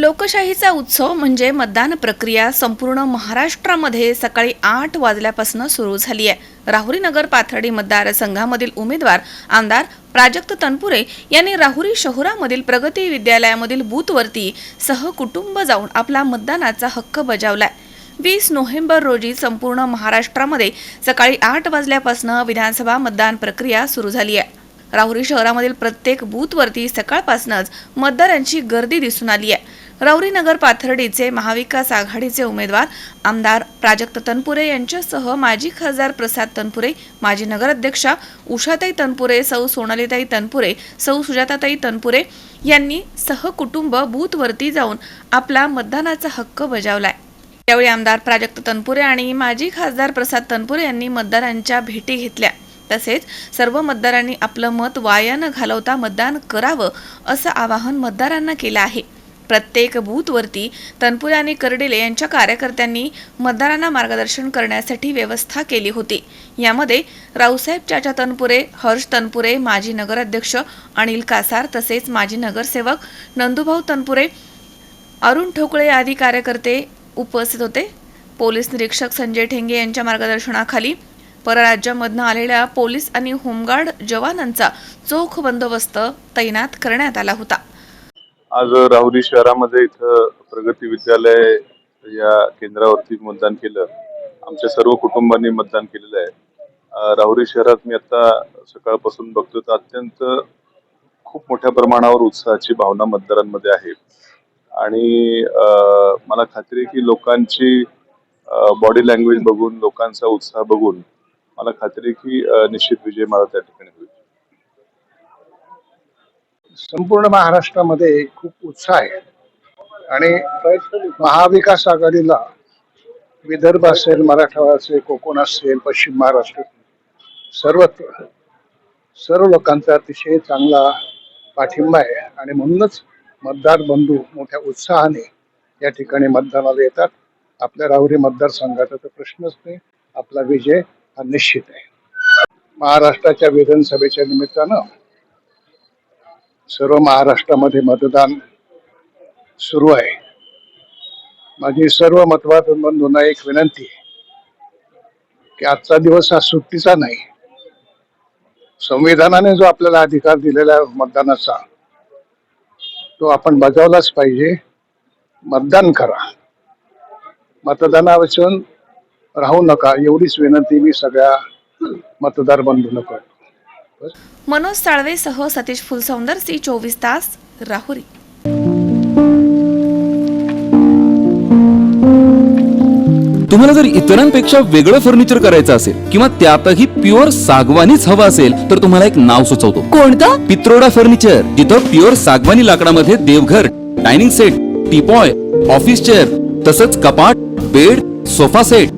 लोकशाहीचा उत्सव म्हणजे मतदान प्रक्रिया संपूर्ण महाराष्ट्रामध्ये सकाळी आठ वाजल्यापासून सुरू झाली आहे. राहुरी नगर पाथर्डी मतदारसंघामधील उमेदवार आमदार प्राजक्त तनपुरे यांनी राहुरी शहरामधील प्रगती विद्यालयामधील बूथवरती सहकुटुंब जाऊन आपला मतदानाचा हक्क बजावलाय. वीस नोव्हेंबर रोजी संपूर्ण महाराष्ट्रामध्ये सकाळी आठ वाजल्यापासून विधानसभा मतदान प्रक्रिया सुरू झाली आहे. राहुरी शहरामधील प्रत्येक बूथवरती सकाळपासूनच मतदारांची गर्दी दिसून आली आहे. रौरी नगर पाथर्डीचे महाविकास आघाडीचे उमेदवार आमदार प्राजक्त तनपुरे यांच्यासह माजी खासदार प्रसाद तनपुरे माजी नगराध्यक्षा उषाताई तनपुरे सौ सोनालीताई तनपुरे सौ सुजाताताई तनपुरे यांनी सहकुटुंब बूथवरती जाऊन आपला मतदानाचा हक्क बजावलाय. यावेळी आमदार प्राजक्त तनपुरे आणि माजी खासदार प्रसाद तनपुरे यांनी मतदारांच्या भेटी घेतल्या. तसेच सर्व मतदारांनी आपलं मत वाया न घालवता मतदान करावं असं आवाहन मतदारांना केलं आहे. प्रत्येक बूथवरती तनपुरे आणि कर्डिले यांच्या कार्यकर्त्यांनी मतदारांना मार्गदर्शन करण्यासाठी व्यवस्था केली होती. यामध्ये रावसाहेब चाचा तनपुरे हर्ष तनपुरे माजी नगराध्यक्ष अनिल कासार तसेच माजी नगरसेवक नंदुभाऊ तनपुरे अरुण ठोकळे आदी कार्यकर्ते उपस्थित होते. पोलीस निरीक्षक संजय ठेंगे यांच्या मार्गदर्शनाखाली परराज्यामधनं आलेल्या पोलीस आणि होमगार्ड जवानांचा चोख बंदोबस्त तैनात करण्यात आला होता. आज राहुरी शहरामध्ये इथं प्रगती विद्यालय या केंद्रावरती मतदान केलं. आमच्या सर्व कुटुंबांनी मतदान केलेलं आहे. राहुरी शहरात मी आता सकाळपासून बघतो तर अत्यंत खूप मोठ्या प्रमाणावर उत्साहाची भावना मतदारांमध्ये आहे. आणि मला खात्री आहे की लोकांची बॉडी लँग्वेज बघून लोकांचा उत्साह बघून मला खात्री आहे की निश्चित विजय मला त्या ठिकाणी होईल. संपूर्ण महाराष्ट्रामध्ये खूप उत्साह आहे. आणि महाविकास आघाडीला विदर्भ असेल मराठवाडा असेल कोकण असेल पश्चिम महाराष्ट्र सर्वत्र सर्व लोकांचा अतिशय चांगला पाठिंबा आहे. आणि म्हणूनच मतदार बंधू मोठ्या उत्साहाने या ठिकाणी मतदानाला येतात. आपल्या राहुरी मतदारसंघाचा तर प्रश्नच नाही. आपला विजय हा निश्चित आहे. महाराष्ट्राच्या विधानसभेच्या निमित्तानं सर्व महाराष्ट्रामध्ये मतदान सुरू आहे. माझी सर्व मतदारबंधूंना एक विनंती आहे की आजचा दिवस हा सुट्टीचा नाही. संविधानाने जो आपल्याला अधिकार दिलेला आहे मतदानाचा तो आपण बजावलाच पाहिजे. मतदान करा. मतदानापासून राहू नका एवढीच विनंती मी सगळ्या मतदार बंधूंना करतो. मनोज साळवेसह सतीश फुलसौंदर सी चोवीस तास राहुरी. तुम्हाला जर इतरांपेक्षा वेगळं फर्निचर करायचं असेल किंवा त्यातही प्युअर सागवानीच हवं असेल तर तुम्हाला एक नाव सुचवतो. कोणतं? पित्रोडा फर्निचर जिथं प्युअर सागवानी लाकडामध्ये देवघर dining set teapoy office chair तसंच कपाट bed sofa set